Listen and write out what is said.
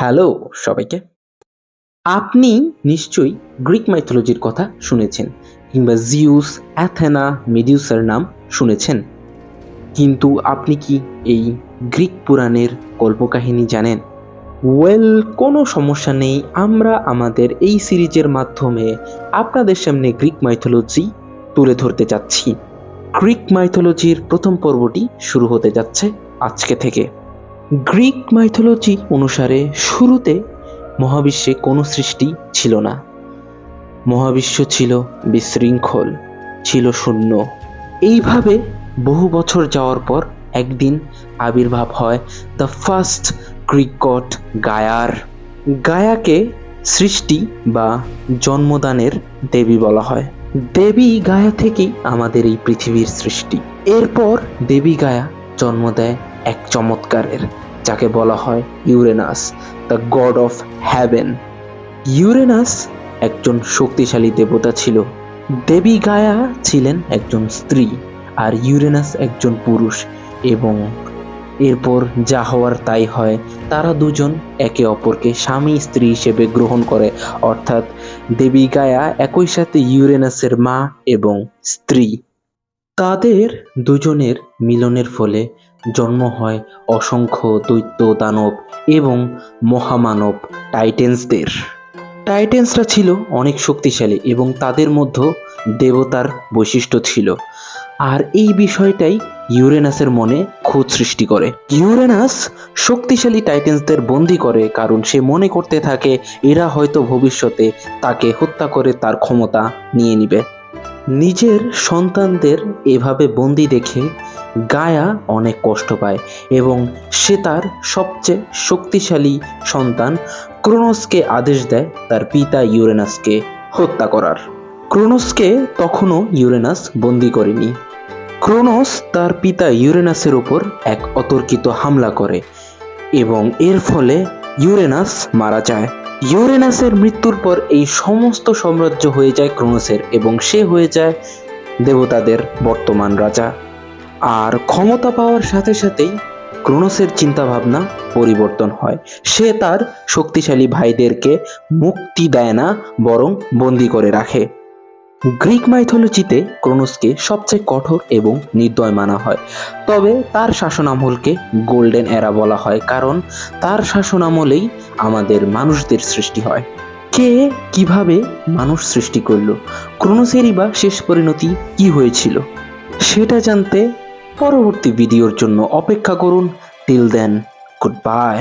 Hello সবাইকে। আপনি নিশ্চয়ই গ্রিক মাইথোলজির কথা শুনেছেন কিংবা জিউস, অ্যাথেনা, মেডিউসার নাম শুনেছেন। কিন্তু আপনি কি এই গ্রিক পুরাণের কল্পকাহিনী জানেন? ওয়েল, কোনো সমস্যা নেই। আমরা আমাদের এই সিরিজের মাধ্যমে আপনাদের সামনে গ্রিক মাইথোলজি তুলে ধরতে যাচ্ছি। গ্রিক মাইথোলজির প্রথম পর্বটি শুরু হতে যাচ্ছে আজকে থেকে। গ্রিক মাইথোলজি অনুসারে শুরুতে মহাবিশ্বে কোনো সৃষ্টি ছিল না। মহাবিশ্ব ছিল বিশৃঙ্খল, ছিল শূন্য। এইভাবে বহু বছর যাওয়ার পর একদিন আবির্ভাব হয় দ্য ফার্স্ট গড গায়ার। গায়াকে সৃষ্টি বা জন্মদানের দেবী বলা হয়। দেবী গায়া থেকেই আমাদের এই পৃথিবীর সৃষ্টি। এরপর দেবী গায়া জন্ম দেয় এক চমৎকারের। যাকে বলা হয় Uranus, the god of heaven. Uranus একজন শক্তিশালী দেবতা ছিল। দেবী গায়া ছিলেন একজন স্ত্রী আর ইউরেনাস একজন পুরুষ এবং এরপর যা হওয়ার তাই হয়, তারা দুজন একে অপরকে স্বামী স্ত্রী হিসেবে গ্রহণ করে। অর্থাৎ দেবী গায়া একই সাথে ইউরেনাসের মা এবং স্ত্রী। তাদের দুজনের মিলনের ফলে জন্ম হয় অসংখ্য দৈত্য দানব এবং মহামানব টাইটেন্সদের। টাইটেন্সরা ছিল অনেক শক্তিশালী এবং তাদের মধ্যে দেবতার বৈশিষ্ট্য ছিল। আর এই বিষয়টাই ইউরেনাসের মনে খোঁজ সৃষ্টি করে। ইউরেনাস শক্তিশালী টাইটেন্সদের বন্দি করে কারণ সে মনে করতে থাকে এরা হয়তো ভবিষ্যতে তাকে হত্যা করে তার ক্ষমতা নিয়ে নিবে। নিজের সন্তানদের এভাবে বন্দি দেখে গায়া অনেক কষ্ট পায় এবং সে তার সবচেয়ে শক্তিশালী সন্তান ক্রোনোসকে আদেশ দেয় তার পিতা ইউরেনাসকে হত্যা করার। ক্রোনোসকে তখনও ইউরেনাস বন্দি করেনি। ক্রোনোস তার পিতা ইউরেনাসের ওপর এক অতর্কিত হামলা করে এবং এর ফলে ইউরেনাস মারা যায়। ইউরেনাসের মৃত্যুর পর এই সমস্ত সাম্রাজ্য হয়ে যায় ক্রোনোসের এবং সে হয়ে যায় দেবতাদের বর্তমান রাজা। আর ক্ষমতা পাওয়ার সাথে সাথেই ক্রোনোসের চিন্তাভাবনা পরিবর্তন হয়। সে তার শক্তিশালী ভাইদেরকে মুক্তি দেয় না, বরং বন্দি করে রাখে। গ্রিক মাইথোলজিতে ক্রোনোসকে সবচেয়ে কঠোর এবং নির্দয় মানা হয়। তবে তার শাসনামলকে গোল্ডেন এরা বলা হয়, কারণ তার শাসনামলেই আমাদের মানুষদের সৃষ্টি হয়। কে কীভাবে মানুষ সৃষ্টি করল? ক্রোনোসেরই বা শেষ পরিণতি কি হয়েছিল? সেটা জানতে পরবর্তী ভিডিওর জন্য অপেক্ষা করুন। Till then good bye